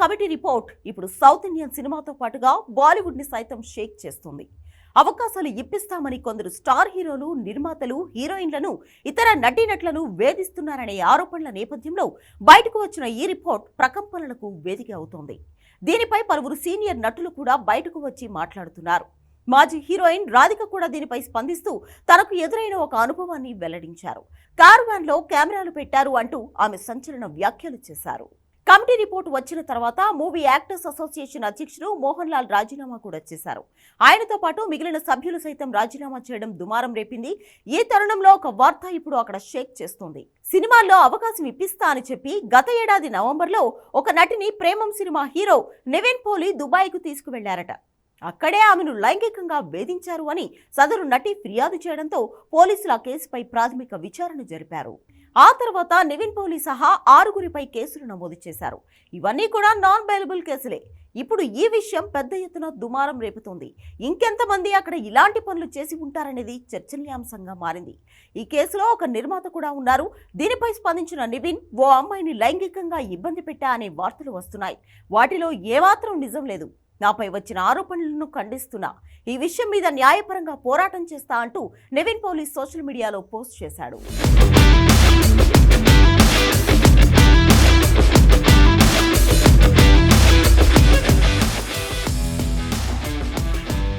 Committee report ఇప్పుడు south Indian సినిమాతో పాటుగా బాలీవుడ్ని సైతం షేక్ చేస్తుంది. అవకాశాలు ఇప్పిస్తామని కొందరు స్టార్ హీరోలు నిర్మాతలు హీరోయిన్లను ఇతర నటీనటులను వేధిస్తున్నారనే ఆరోపణల నేపథ్యంలో బయటకు వచ్చిన ఈ రిపోర్ట్ ప్రకంపనలకు వేదిక అవుతోంది. దీనిపై పలువురు సీనియర్ నటులు కూడా బయటకు వచ్చి మాట్లాడుతున్నారు. మాజీ హీరోయిన్ రాధిక కూడా దీనిపై స్పందిస్తూ తనకు ఎదురైన ఒక అనుభవాన్ని వెల్లడించారు. కారు వ్యాన్లో కెమెరాలు పెట్టారు అంటూ ఆమె సంచలన వ్యాఖ్యలు చేశారు. కమిటీ రిపోర్ట్ వచ్చిన తర్వాత మూవీ యాక్టర్స్ అసోసియేషన్ అధ్యక్షుడు మోహన్ లాల్ రాజీనామా కూడా చేశారు. ఆయనతో పాటు మిగిలిన సభ్యులు సైతం రాజీనామా చేయడం దుమారం రేపింది. ఈ తరుణంలో ఒక వార్త ఇప్పుడు అక్కడ షేక్ చేస్తోంది. సినిమాల్లో అవకాశం ఇప్పిస్తా అని చెప్పి గత ఏడాది నవంబర్లో ఒక నటిని ప్రేమం సినిమా హీరో నెవెన్ పోలి దుబాయ్కు తీసుకువెళ్ళారట. అక్కడే ఆమెను లైంగికంగా వేధించారు అని సదరు నటి ఫిర్యాదు చేయడంతో పోలీసులు ఆ కేసుపై ప్రాథమిక విచారణ జరిపారు. ఆ తర్వాత నివిన్ పోలీ సహా ఆరుగురిపై కేసులు నమోదు చేశారు. ఇవన్నీ కూడా నాన్ బెయిలబుల్ కేసులే. ఇప్పుడు ఈ విషయం పెద్ద ఎత్తున దుమారం రేపుతోంది. ఇంకెంతమంది అక్కడ ఇలాంటి పనులు చేసి ఉంటారనేది చర్చనీయాంశంగా మారింది. ఈ కేసులో ఒక నిర్మాత కూడా ఉన్నారు. దీనిపై స్పందించిన నివిన్ ఓ అమ్మాయిని లైంగికంగా ఇబ్బంది పెట్టా అనే వార్తలు వస్తున్నాయి. వాటిలో ఏమాత్రం నిజం లేదు. నాపై వచ్చిన ఆరోపణలను ఖండిస్తున్నా. ఈ విషయం మీద న్యాయపరంగా పోరాటం చేస్తా అంటూ నివిన్ పోలీస్ సోషల్ మీడియాలో పోస్ట్ చేశాడు.